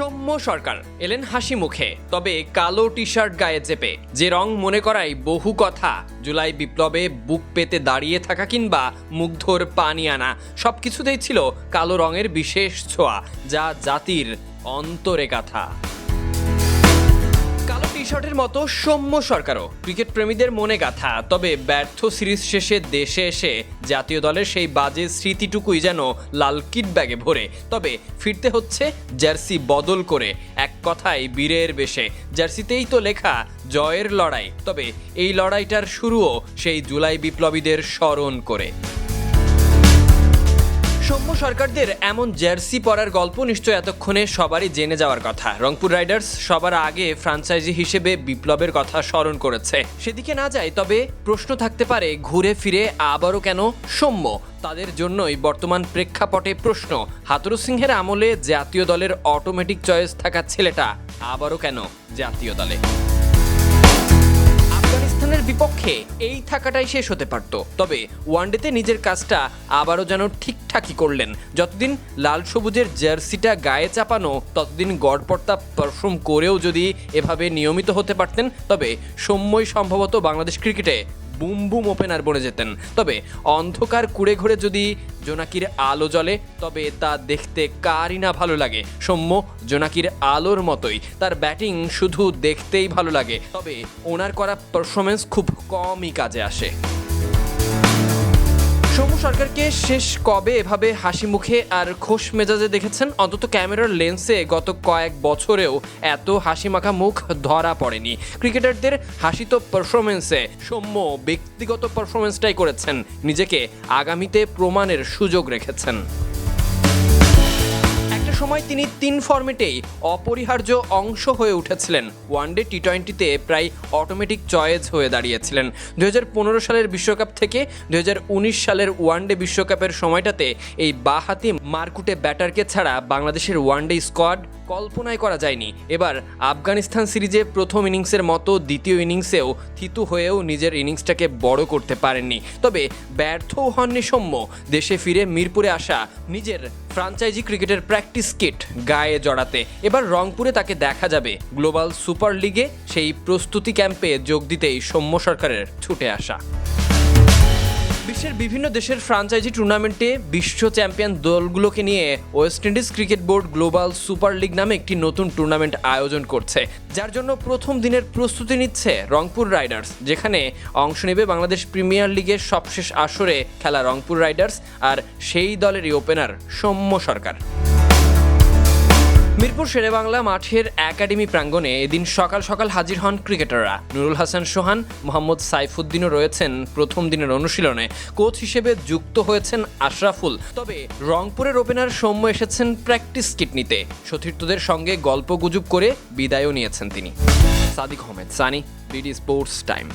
সৌম্য সরকার। এলেন হাসি মুখে, তবে কালো টি শার্ট গায়ে চেপে, যে রং মনে করাই বহু কথা। জুলাই বিপ্লবে বুক পেতে দাঁড়িয়ে থাকা কিংবা মুগ্ধর পানি আনা সব কিছুতেই ছিল কালো রঙের বিশেষ ছোঁয়া, যা জাতির অন্তরে গাথা। টি শার্টের মতো সৌম্য সরকারও ক্রিকেট প্রেমীদের মনে গাথা। তবে ব্যর্থ সিরিজ শেষে দেশে এসে জাতীয় দলের সেই বাজে স্মৃতিটুকুই যেন লাল কিট ব্যাগে ভরে। তবে ফিরতে হচ্ছে জার্সি বদল করে, এক কথায় বীরের বেশে। জার্সিতেই তো লেখা, জয়ের লড়াই। তবে এই লড়াইটার শুরুও সেই জুলাই বিপ্লবীদের স্মরণ করে। সৌম্য সরকারদের এমন জার্সি পরার গল্প নিশ্চয় এতক্ষণে সবারই জেনে যাওয়ার কথা। রংপুর রাইডার্স সবার আগে ফ্রাঞ্চাইজি হিসেবে বিপ্লবের কথা স্মরণ করেছে। সেদিকে না যায়, তবে প্রশ্ন থাকতে পারে, ঘুরে ফিরে আবারও কেন সৌম্য? তাদের জন্যই বর্তমান প্রেক্ষাপটে প্রশ্ন। হাতুরু সিংহের আমলে জাতীয় দলের অটোমেটিক চয়েস থাকা ছেলেটা আবারও কেন জাতীয় দলে? আফগানিস্তানের বিপক্ষে এই থাকাটাই শেষ হতে পারত। তবে ওয়ানডেতে নিজের কাজটা আবারও যেন ঠিকঠাকই করলেন। যতদিন লাল সবুজের জার্সিটা গায়ে চাপানো, ততদিন গড়পড়তা পারফর্ম করেও যদি এভাবে নিয়মিত হতে পারতেন, তবে সৌম্যই সম্ভবত বাংলাদেশ ক্রিকেটে বুম বুম ওপেনার বনে যেতেন। তবে অন্ধকার কুড়ে ঘুরে যদি জোনাকির আলো জ্বলে, তবে তা দেখতে কারই না ভালো লাগে। সৌম্য জোনাকির আলোর মতোই। তার ব্যাটিং শুধু দেখতেই ভালো লাগে। তবে ওনার করা পারফরমেন্স খুব কমই কাজে আসে। সরকারকে শেষ কবে এভাবে হাসি মুখে আর খোশ মেজাজে দেখেছেন? অন্তত ক্যামেরার লেন্সে গত কয়েক বছরেও এত হাসি মাখা মুখ ধরা পড়েনি। ক্রিকেটারদের হাসি তো পারফরমেন্সে সৌম্য ব্যক্তিগত পারফরমেন্সটাই করেছেন। নিজেকে আগামীতে প্রমাণের সুযোগ রেখেছেন। সময় তিনি তিন ফর্মেটেই অপরিহার্য অংশ হয়ে উঠেছিলেন। ওয়ানডে টি টোয়েন্টিতে প্রায় অটোমেটিক চয়েজ হয়ে দাঁড়িয়েছিলেন। দুই হাজার পনেরো সালের বিশ্বকাপ থেকে দুই হাজার উনিশ সালের ওয়ানডে বিশ্বকাপের সময়টাতে এই বাহাতি মারকুটে ব্যাটারকে ছাড়া বাংলাদেশের ওয়ানডে স্কোয়াড কল্পনাই করা যায়নি। এবার আফগানিস্তান সিরিজে প্রথম ইনিংসের মতো দ্বিতীয় ইনিংসেও থিতু হয়েও নিজের ইনিংসটাকে বড় করতে পারেননি। তবে ব্যর্থও হননি সৌম্য। দেশে ফিরে মিরপুরে আসা নিজের ফ্রাঞ্চাইজি ক্রিকেটের প্র্যাকটিস কিট গায়ে জড়াতে। এবার রংপুরে তাকে দেখা যাবে। গ্লোবাল সুপার লিগে সেই প্রস্তুতি ক্যাম্পে যোগ দিতেই সৌম্য সরকারের ছুটে আসা। বিশ্বের বিভিন্ন দেশের ফ্রাঞ্চাইজি টুর্নামেন্টে বিশ্ব চ্যাম্পিয়ন দলগুলোকে নিয়ে West Indies cricket board global super league নামে একটি নতুন টুর্নামেন্ট আয়োজন করছে, যার জন্য প্রথম দিনের প্রস্তুতি নিচ্ছে রংপুর রাইডার্স, যেখানে অংশ নেবে বাংলাদেশ প্রিমিয়ার লিগের সবশেষ আসরে খেলা রংপুর রাইডার্স আর সেই দলেরই ওপেনার সৌম্য সরকার। মিরপুর শেরেবাংলা মাঠের একাডেমি প্রাঙ্গণে এদিন সকাল সকাল হাজির হন ক্রিকেটাররা। নুরুল হাসান সোহান, মোহাম্মদ সাইফুদ্দিনও রয়েছেন প্রথম দিনের অনুশীলনে। কোচ হিসেবে যুক্ত হয়েছেন আশরাফুল। তবে রংপুরের ওপেনার সৌম্য এসেছেন প্র্যাকটিস কিট নিতে। সতীর্থদের সঙ্গে গল্প গুজব করে বিদায়ও নিয়েছেন তিনি। Sadiq Ahmed, Sunny, BD sports time.